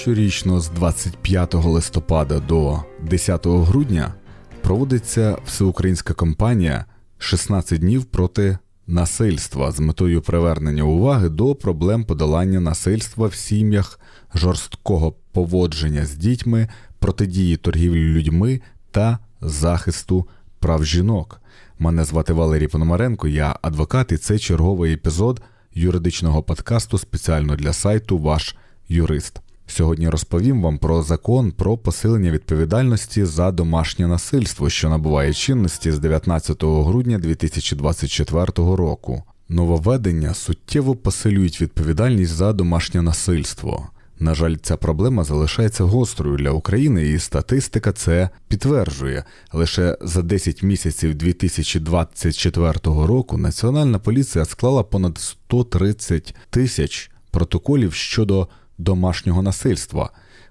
Щорічно з 25 листопада до 10 грудня проводиться всеукраїнська кампанія «16 днів проти насильства з метою привернення уваги до проблем подолання насильства в сім'ях, жорсткого поводження з дітьми, протидії торгівлі людьми та захисту прав жінок. Мене звати Валерій Пономаренко, я адвокат, і це черговий епізод юридичного подкасту спеціально для сайту Ваш юрист. Сьогодні розповім вам про закон про посилення відповідальності за домашнє насильство, що набуває чинності з 19 грудня 2024 року. Нововведення суттєво посилюють відповідальність за домашнє насильство. На жаль, ця проблема залишається гострою для України, і статистика це підтверджує. Лише за 10 місяців 2024 року Національна поліція склала понад 130 тисяч протоколів щодо домашнього насильства.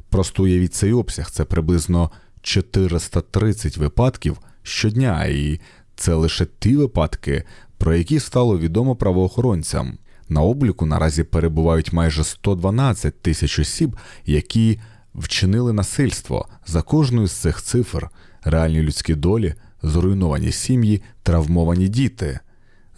Просто уявіть цей обсяг, це приблизно 430 випадків щодня, і це лише ті випадки, про які стало відомо правоохоронцям. На обліку наразі перебувають майже 112 тисяч осіб, які вчинили насильство за кожною з цих цифр, реальні людські долі, зруйновані сім'ї, травмовані діти.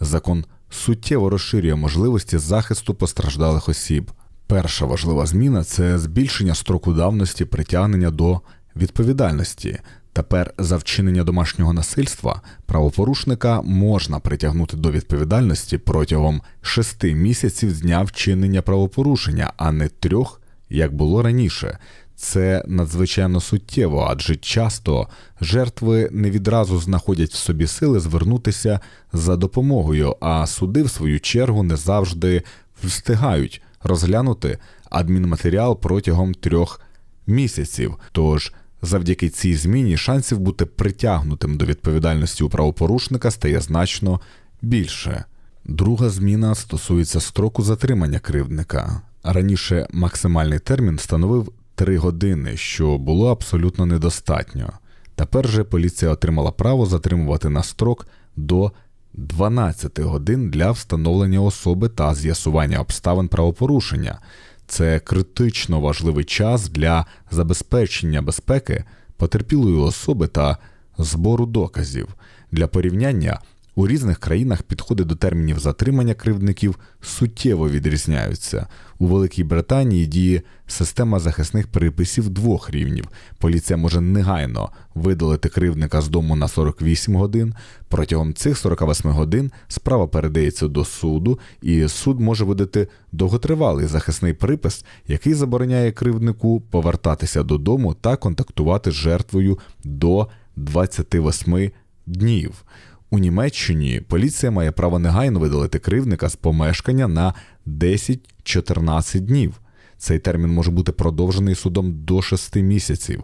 Закон суттєво розширює можливості захисту постраждалих осіб. Перша важлива зміна це збільшення строку давності притягнення до відповідальності. Тепер за вчинення домашнього насильства правопорушника можна притягнути до відповідальності протягом шести місяців з дня вчинення правопорушення, а не трьох, як було раніше. Це надзвичайно суттєво, адже часто жертви не відразу знаходять в собі сили звернутися за допомогою, а суди, в свою чергу, не завжди встигають розглянути адмінматеріал протягом трьох місяців. Тож завдяки цій зміні шансів бути притягнутим до відповідальності у правопорушника стає значно більше. Друга зміна стосується строку затримання кривдника. Раніше максимальний термін становив 3 години, що було абсолютно недостатньо. Тепер же поліція отримала право затримувати на строк до 12 годин для встановлення особи та з'ясування обставин правопорушення. Це критично важливий час для забезпечення безпеки потерпілої особи та збору доказів. Для порівняння у різних країнах підходи до термінів затримання кривдників суттєво відрізняються. У Великій Британії діє система захисних приписів двох рівнів. Поліція може негайно видалити кривдника з дому на 48 годин. Протягом цих 48 годин справа передається до суду, і суд може видати довготривалий захисний припис, який забороняє кривднику повертатися додому та контактувати з жертвою до 28 днів. У Німеччині поліція має право негайно видалити кривника з помешкання на 10-14 днів. Цей термін може бути продовжений судом до 6 місяців.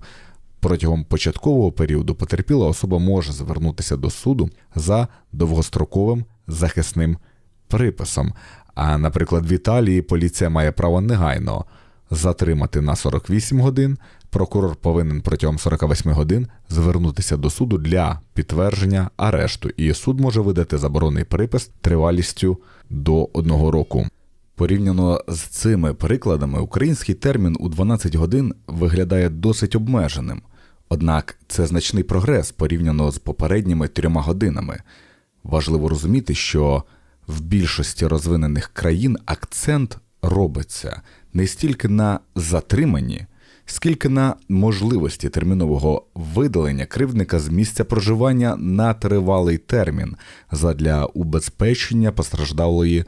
Протягом початкового періоду потерпіла особа може звернутися до суду за довгостроковим захисним приписом. А, наприклад, в Італії поліція має право негайно затримати на 48 годин. Прокурор повинен протягом 48 годин звернутися до суду для підтвердження арешту, і суд може видати заборонний припис тривалістю до одного року. Порівняно з цими прикладами, український термін у 12 годин виглядає досить обмеженим, однак це значний прогрес порівняно з попередніми трьома годинами. Важливо розуміти, що в більшості розвинених країн акцент робиться не стільки на затриманні, скільки на можливості термінового видалення кривдника з місця проживання на тривалий термін задля убезпечення постраждалої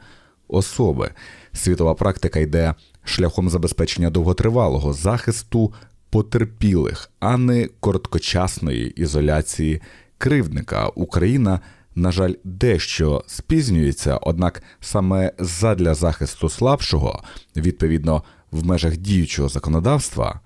особи. Світова практика йде шляхом забезпечення довготривалого захисту потерпілих, а не короткочасної ізоляції кривдника. Україна. На жаль, дещо спізнюється, однак саме задля захисту слабшого, відповідно в межах діючого законодавства,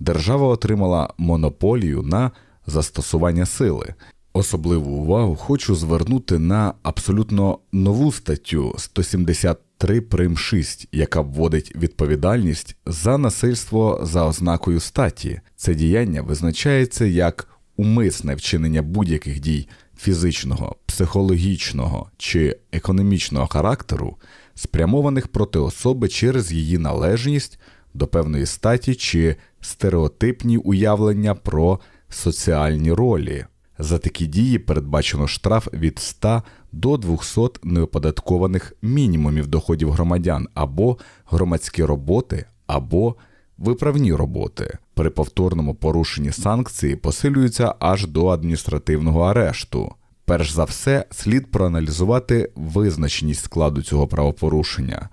держава отримала монополію на застосування сили. Особливу увагу хочу звернути на абсолютно нову статтю 173 прим 6, яка вводить відповідальність за насильство за ознакою статі. Це діяння визначається як умисне вчинення будь-яких дій фізичного, психологічного чи економічного характеру, спрямованих проти особи через її належність до певної статі чи стереотипні уявлення про соціальні ролі. За такі дії передбачено штраф від 100 до 200 неоподаткованих мінімумів доходів громадян або громадські роботи, або виправні роботи. При повторному порушенні санкції посилюються аж до адміністративного арешту. Перш за все, слід проаналізувати визначеність складу цього правопорушення.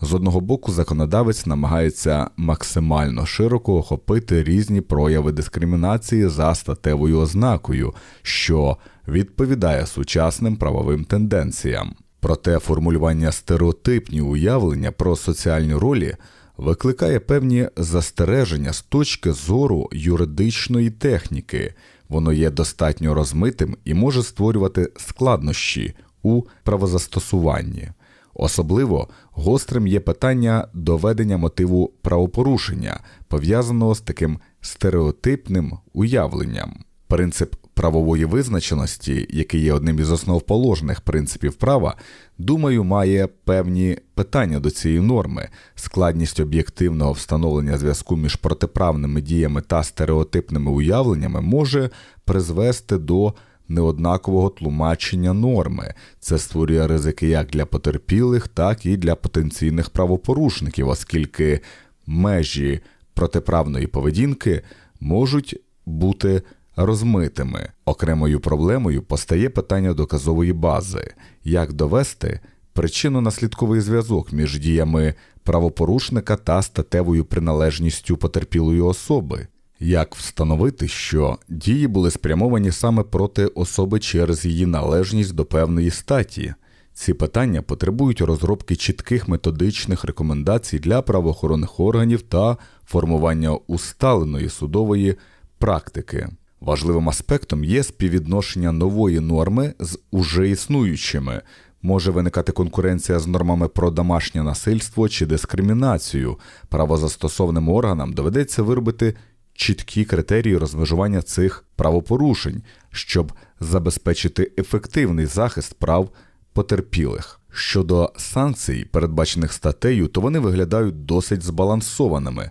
З одного боку, законодавець намагається максимально широко охопити різні прояви дискримінації за статевою ознакою, що відповідає сучасним правовим тенденціям. Проте формулювання стереотипні уявлення про соціальні ролі викликає певні застереження з точки зору юридичної техніки. Воно є достатньо розмитим і може створювати складнощі у правозастосуванні. Особливо гострим є питання доведення мотиву правопорушення, пов'язаного з таким стереотипним уявленням. Принцип правової визначеності, який є одним із основоположних принципів права, думаю, має певні питання до цієї норми. Складність об'єктивного встановлення зв'язку між протиправними діями та стереотипними уявленнями може призвести до неоднакового тлумачення норми. Це створює ризики як для потерпілих, так і для потенційних правопорушників, оскільки межі протиправної поведінки можуть бути розмитими. Окремою проблемою постає питання доказової бази, як довести причинно-наслідковий зв'язок між діями правопорушника та статевою приналежністю потерпілої особи. Як встановити, що дії були спрямовані саме проти особи через її належність до певної статі? Ці питання потребують розробки чітких методичних рекомендацій для правоохоронних органів та формування усталеної судової практики. Важливим аспектом є співвідношення нової норми з уже існуючими. Може виникати конкуренція з нормами про домашнє насильство чи дискримінацію. Правозастосовним органам доведеться виробити чіткі критерії розмежування цих правопорушень, щоб забезпечити ефективний захист прав потерпілих. Щодо санкцій, передбачених статтею, то вони виглядають досить збалансованими.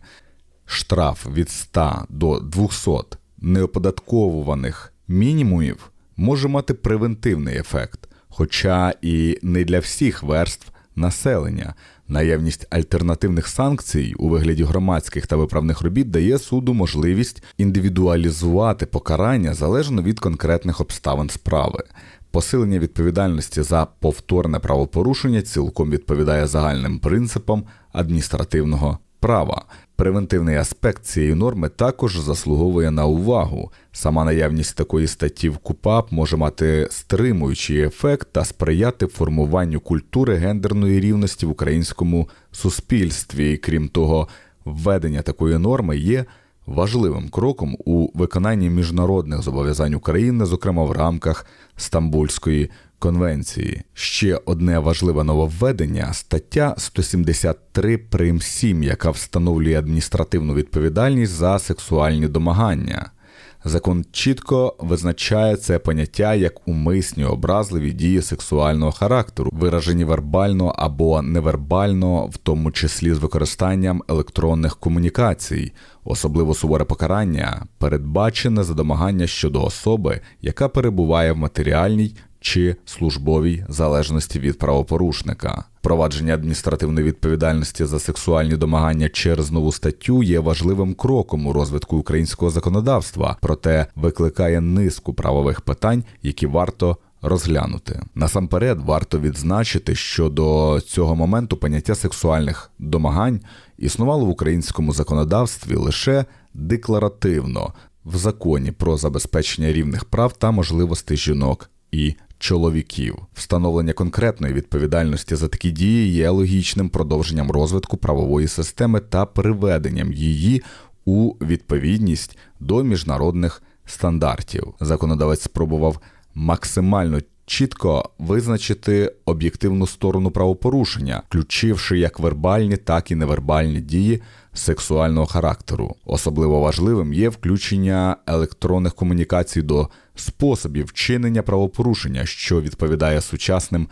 Штраф від 100 до 200 неоподатковуваних мінімумів може мати превентивний ефект, хоча і не для всіх верств населення. Наявність альтернативних санкцій у вигляді громадських та виправних робіт дає суду можливість індивідуалізувати покарання залежно від конкретних обставин справи. Посилення відповідальності за повторне правопорушення цілком відповідає загальним принципам адміністративного права. Превентивний аспект цієї норми також заслуговує на увагу. Сама наявність такої статті в КУПАП може мати стримуючий ефект та сприяти формуванню культури гендерної рівності в українському суспільстві. І крім того, введення такої норми є важливим кроком у виконанні міжнародних зобов'язань України, зокрема в рамках Стамбульської конвенції. Ще одне важливе нововведення стаття 173 прим 7, яка встановлює адміністративну відповідальність за сексуальні домагання. Закон чітко визначає це поняття як умисні образливі дії сексуального характеру, виражені вербально або невербально, в тому числі з використанням електронних комунікацій, особливо суворе покарання, передбачене за домагання щодо особи, яка перебуває в матеріальній чи службовій залежності від правопорушника. Провадження адміністративної відповідальності за сексуальні домагання через нову статтю є важливим кроком у розвитку українського законодавства, проте викликає низку правових питань, які варто розглянути. Насамперед, варто відзначити, що до цього моменту поняття сексуальних домагань існувало в українському законодавстві лише декларативно в законі про забезпечення рівних прав та можливостей жінок і чоловіків. Встановлення конкретної відповідальності за такі дії є логічним продовженням розвитку правової системи та приведенням її у відповідність до міжнародних стандартів. Законодавець спробував максимально чітко визначити об'єктивну сторону правопорушення, включивши як вербальні, так і невербальні дії сексуального характеру. Особливо важливим є включення електронних комунікацій до способів вчинення правопорушення, що відповідає сучасним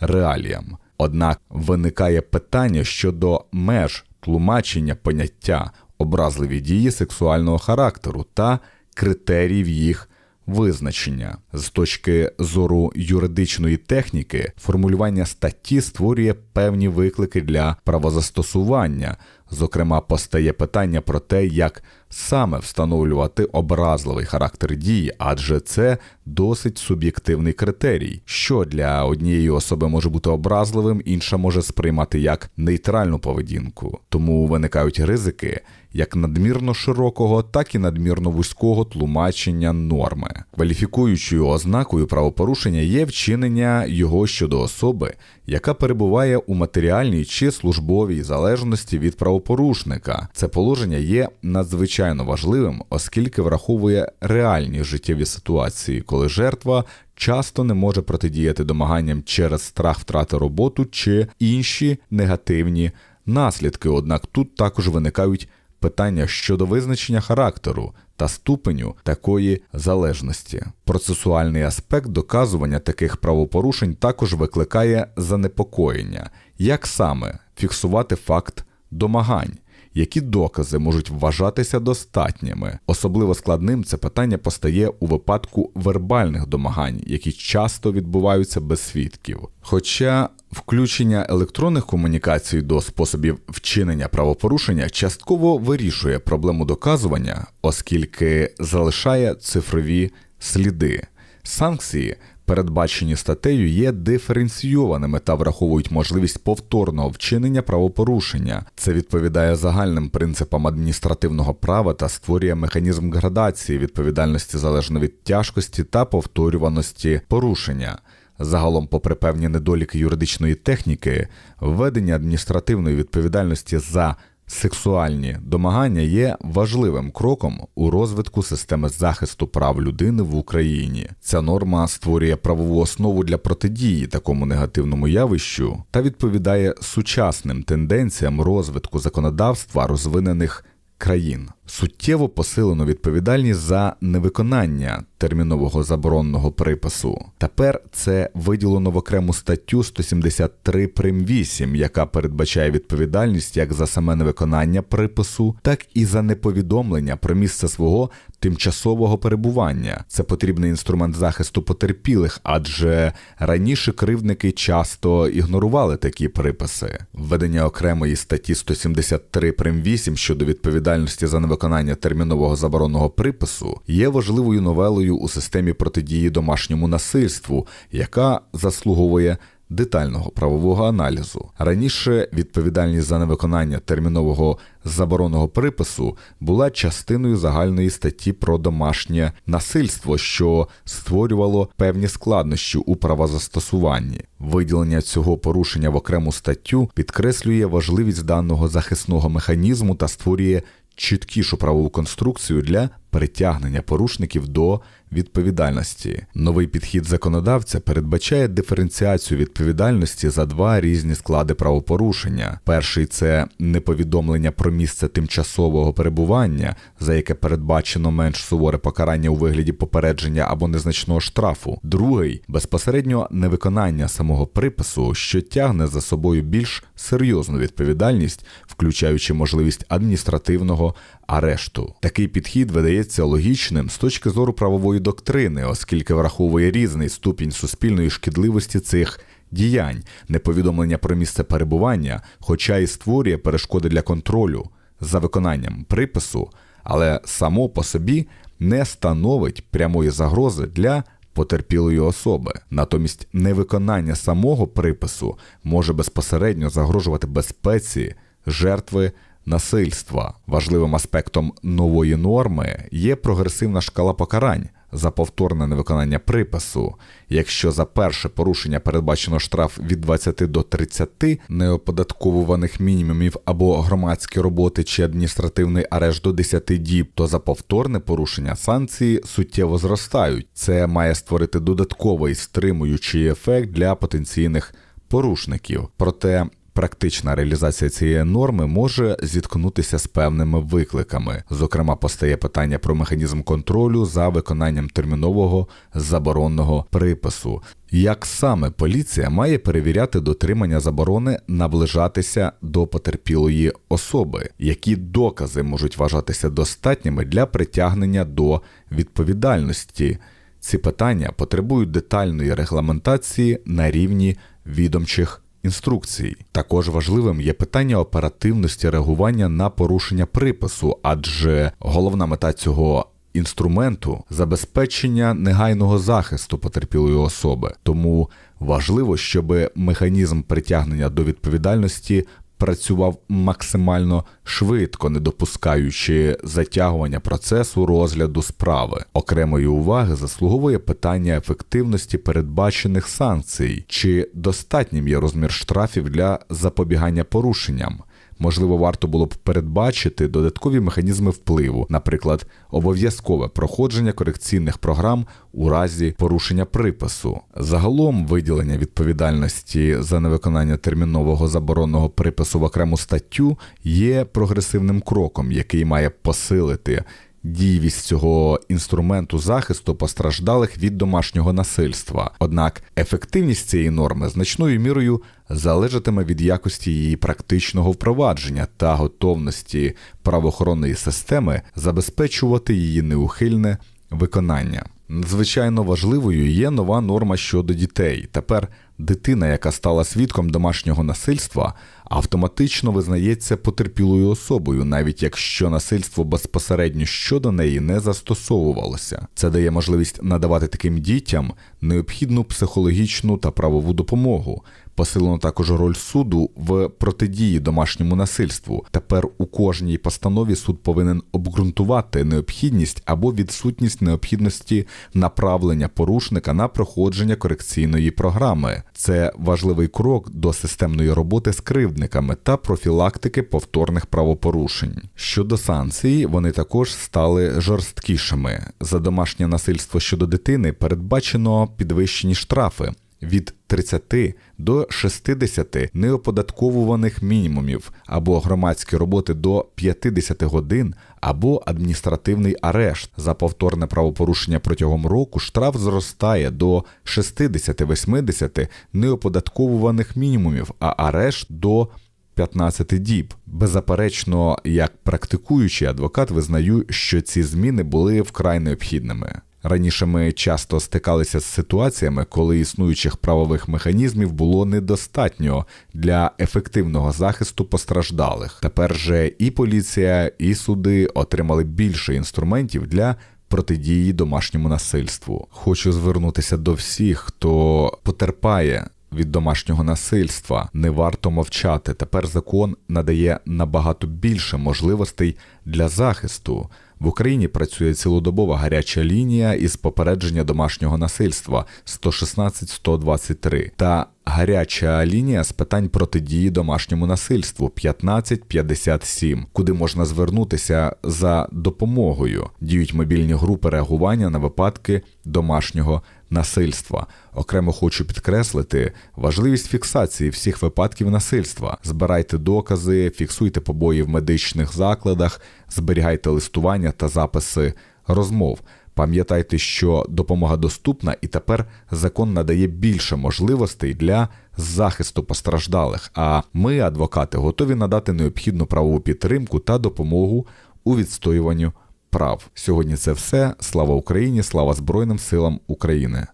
реаліям. Однак виникає питання щодо меж тлумачення поняття образливі дії сексуального характеру та критеріїв їх визначення. З точки зору юридичної техніки, формулювання статті створює певні виклики для правозастосування. Зокрема, постає питання про те, як саме встановлювати образливий характер дії, адже це досить суб'єктивний критерій, що для однієї особи може бути образливим, інша може сприймати як нейтральну поведінку. Тому виникають ризики як надмірно широкого, так і надмірно вузького тлумачення норми. Кваліфікуючою ознакою правопорушення є вчинення його щодо особи, яка перебуває у матеріальній чи службовій залежності від правопорушника. Це положення є надзвичайно важливим, оскільки враховує реальні життєві ситуації, коли жертва часто не може протидіяти домаганням через страх втрати роботу чи інші негативні наслідки. Однак тут також виникають питання щодо визначення характеру та ступеню такої залежності. Процесуальний аспект доказування таких правопорушень також викликає занепокоєння, як саме фіксувати факт домагань. Які докази можуть вважатися достатніми? Особливо складним це питання постає у випадку вербальних домагань, які часто відбуваються без свідків. Хоча включення електронних комунікацій до способів вчинення правопорушення частково вирішує проблему доказування, оскільки залишає цифрові сліди. Санкції передбачені статтею, є диференційованими та враховують можливість повторного вчинення правопорушення. Це відповідає загальним принципам адміністративного права та створює механізм градації відповідальності залежно від тяжкості та повторюваності порушення. Загалом, попри певні недоліки юридичної техніки, введення адміністративної відповідальності за Сексуальні домагання є важливим кроком у розвитку системи захисту прав людини в Україні. Ця норма створює правову основу для протидії такому негативному явищу та відповідає сучасним тенденціям розвитку законодавства розвинених країн. Суттєво посилено відповідальність за невиконання термінового заборонного припису. Тепер це виділено в окрему статтю 173 прим 8, яка передбачає відповідальність як за саме невиконання припису, так і за неповідомлення про місце свого тимчасового перебування. Це потрібний інструмент захисту потерпілих, адже раніше кривдники часто ігнорували такі приписи. Введення окремої статті 173 прим 8 щодо відповідальності за невиконання термінового заборонного припису є важливою новелою у системі протидії домашньому насильству, яка заслуговує детального правового аналізу. Раніше відповідальність за невиконання термінового заборонного припису була частиною загальної статті про домашнє насильство, що створювало певні складнощі у правозастосуванні. Виділення цього порушення в окрему статтю підкреслює важливість даного захисного механізму та створює чіткішу правову конструкцію для притягнення порушників до відповідальності. Новий підхід законодавця передбачає диференціацію відповідальності за два різні склади правопорушення. Перший це неповідомлення про місце тимчасового перебування, за яке передбачено менш суворе покарання у вигляді попередження або незначного штрафу. Другий безпосередньо невиконання самого припису, що тягне за собою більш серйозну відповідальність, включаючи можливість адміністративного арешту. Такий підхід видається логічним з точки зору правової доктрини, оскільки враховує різний ступінь суспільної шкідливості цих. Діянь, неповідомлення про місце перебування, хоча і створює перешкоди для контролю за виконанням припису, але само по собі не становить прямої загрози для потерпілої особи. Натомість невиконання самого припису може безпосередньо загрожувати безпеці жертви насильства. Важливим аспектом нової норми є прогресивна шкала покарань. За повторне невиконання припису, якщо за перше порушення передбачено штраф від 20 до 30 неоподатковуваних мінімумів або громадські роботи чи адміністративний арешт до 10 діб, то за повторне порушення санкції суттєво зростають. Це має створити додатковий стримуючий ефект для потенційних порушників. Проте практична реалізація цієї норми може зіткнутися з певними викликами. Зокрема, постає питання про механізм контролю за виконанням термінового заборонного припису. Як саме поліція має перевіряти дотримання заборони наближатися до потерпілої особи, які докази можуть вважатися достатніми для притягнення до відповідальності? Ці питання потребують детальної регламентації на рівні відомчих інструкцій. Також важливим є питання оперативності реагування на порушення припису, адже головна мета цього інструменту забезпечення негайного захисту потерпілої особи. Тому важливо, щоб механізм притягнення до відповідальності працював максимально швидко, не допускаючи затягування процесу розгляду справи. Окремої уваги заслуговує питання ефективності передбачених санкцій, чи достатнім є розмір штрафів для запобігання порушенням. Можливо, варто було б передбачити додаткові механізми впливу, наприклад, обов'язкове проходження корекційних програм у разі порушення припису. Загалом виділення відповідальності за невиконання термінового заборонного припису в окрему статтю є прогресивним кроком, який має посилити. Дієвість цього інструменту захисту постраждалих від домашнього насильства. Однак ефективність цієї норми значною мірою залежатиме від якості її практичного впровадження та готовності правоохоронної системи забезпечувати її неухильне виконання. Надзвичайно важливою є нова норма щодо дітей. Тепер дитина, яка стала свідком домашнього насильства, автоматично визнається потерпілою особою, навіть якщо насильство безпосередньо щодо неї не застосовувалося. Це дає можливість надавати таким дітям необхідну психологічну та правову допомогу. Посилено також роль суду в протидії домашньому насильству. Тепер у кожній постанові суд повинен обґрунтувати необхідність або відсутність необхідності направлення порушника на проходження корекційної програми. Це важливий крок до системної роботи з кривдниками та профілактики повторних правопорушень. Щодо санкцій, вони також стали жорсткішими. За домашнє насильство щодо дитини передбачено підвищені штрафи від 30 до 60 неоподатковуваних мінімумів або громадські роботи до 50 годин, або адміністративний арешт за повторне правопорушення протягом року штраф зростає до 60-80 неоподатковуваних мінімумів, а арешт до 15 діб. Беззаперечно, як практикуючий адвокат, визнаю, що ці зміни були вкрай необхідними. Раніше ми часто стикалися з ситуаціями, коли існуючих правових механізмів було недостатньо для ефективного захисту постраждалих. Тепер же і поліція, і суди отримали більше інструментів для протидії домашньому насильству. Хочу звернутися до всіх, хто потерпає. Від домашнього насильства не варто мовчати. Тепер закон надає набагато більше можливостей для захисту. В Україні працює цілодобова гаряча лінія із попередження домашнього насильства 116-123 та гаряча лінія з питань протидії домашньому насильству 1557, куди можна звернутися за допомогою. Діють мобільні групи реагування на випадки домашнього насильства. Окремо хочу підкреслити важливість фіксації всіх випадків насильства. Збирайте докази, фіксуйте побої в медичних закладах, зберігайте листування та записи розмов. Пам'ятайте, що допомога доступна, і тепер закон надає більше можливостей для захисту постраждалих. А ми, адвокати, готові надати необхідну правову підтримку та допомогу у відстоюванню прав. Сьогодні це все. Слава Україні! Слава Збройним силам України!